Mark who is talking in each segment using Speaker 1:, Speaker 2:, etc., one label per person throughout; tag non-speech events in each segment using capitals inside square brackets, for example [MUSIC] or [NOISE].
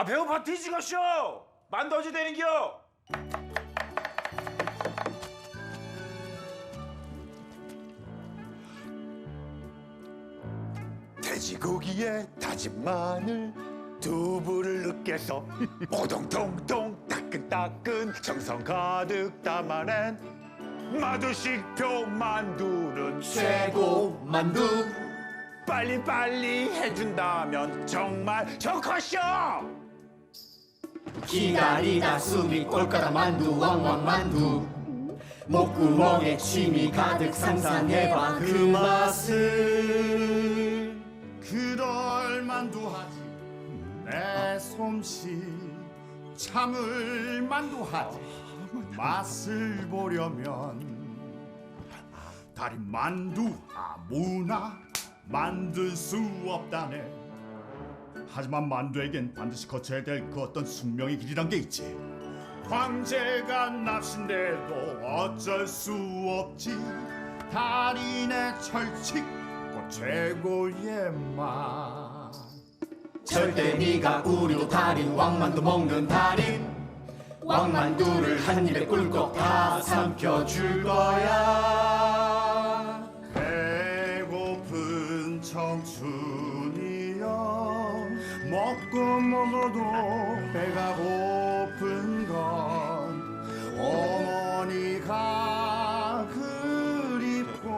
Speaker 1: 아 뒤지겠쇼. 만두 어찌 되는겨?
Speaker 2: 돼지고기에 다진 마늘 두부를 으깨서 [LAUGHS] 오동통통 따끈따끈 정성 가득 담아낸 마두식표 만두는
Speaker 3: 최고 만두
Speaker 2: 빨리빨리 해준다면 정말 좋겠쇼
Speaker 3: 기다리다 숨이 꼴까라 만두 왕왕 만두. 목구멍에 침이 가득 상상해봐 그 맛을.
Speaker 4: 그럴 만두 하지. 내 솜씨 참을 만두 하지. 맛을 보려면 달인 만두 아무나 만들 수 없다네 하지만 만두에겐 반드시 거쳐야 될 그 어떤 숙명의 길이란 게 있지. 황제가 납신데도 어쩔 수 없지. 달인의 철칙 곧 최고의 맛
Speaker 3: 절대 네가 우리도 달인 왕만두 먹는 달인. 왕만두를 한 입에 꿀꺽 다 삼켜줄 거야.
Speaker 4: 배고픈 청춘이여 먹고 먹어도 배가 고픈 건 어머니가 그립고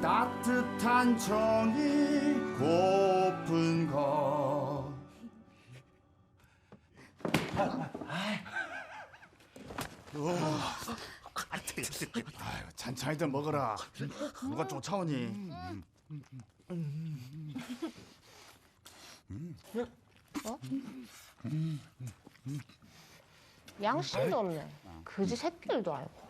Speaker 4: 따뜻한 정이 고픈 것 아유, 찬찬히들 먹어라. 누가 쫓아오니?
Speaker 5: 양심도 없네. 그지 새끼들도 알고.